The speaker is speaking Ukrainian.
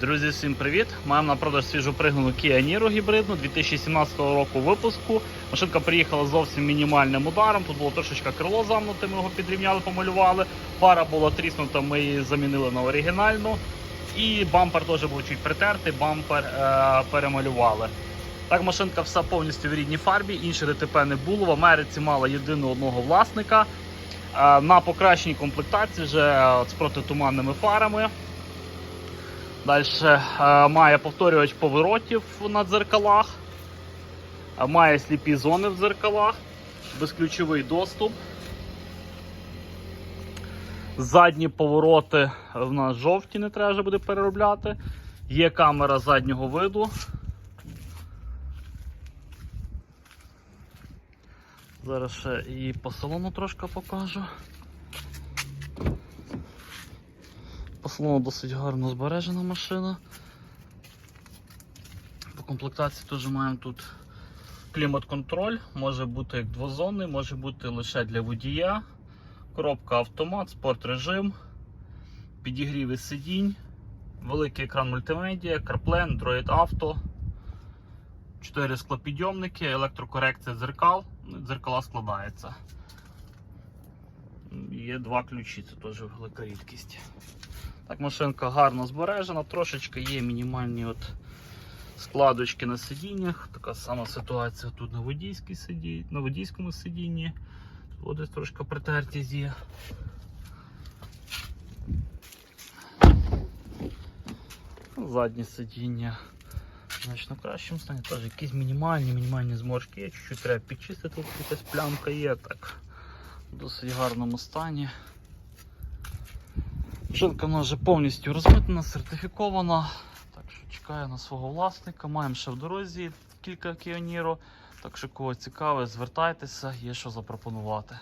Друзі, всім привіт! Маємо на продаж свіжу пригнану Kia Niro гібридну 2017 року випуску. Машинка приїхала зовсім мінімальним ударом. Тут було трошечка крило замнуте, ми його підрівняли, помалювали. Фара була тріснута, ми її замінили на оригінальну. І бампер теж був чуть притертий, бампер е- перемалювали. Так, машинка вся повністю в рідній фарбі, інші ДТП не було. В Америці мала єдиного одного власника. Е, На покращеній комплектації вже е, з протитуманними фарами. Далі е, має повторювач поворотів на дзеркалах, е, має сліпі зони в дзеркалах, безключовий доступ. Задні повороти в нас жовті, не треба вже буде переробляти. Є камера заднього виду. Зараз ще і по салону трошки покажу. Салону досить гарно збережена машина. По комплектації теж маємо тут клімат-контроль, може бути як двозонний, може бути лише для водія. Коробка автомат, спорт режим, підігріви сидінь, великий екран мультимедіа, CarPlay, Android Auto, 4 склопідйомники, електрокорекція дзеркал, ну, дзеркала складається. Є два ключі, це теж велика рідкість. Так, машинка гарно збережена, трошечки є мінімальні от складочки на сидіннях. Така сама ситуація тут на, водійській сиді... на водійському сидінні. Тут десь трошки притертість є. Заднє сидіння значно кращому стані. Теж якісь мінімальні, мінімальні зморшки є, чуть-чуть треба підчистити, тут якась плямка є, так в досить гарному стані. Машинка в нас вже повністю розмитана, сертифікована. Так що чекає на свого власника. Маємо ще в дорозі кілька Кіоніро. Так що кого цікаве, звертайтеся, є що запропонувати.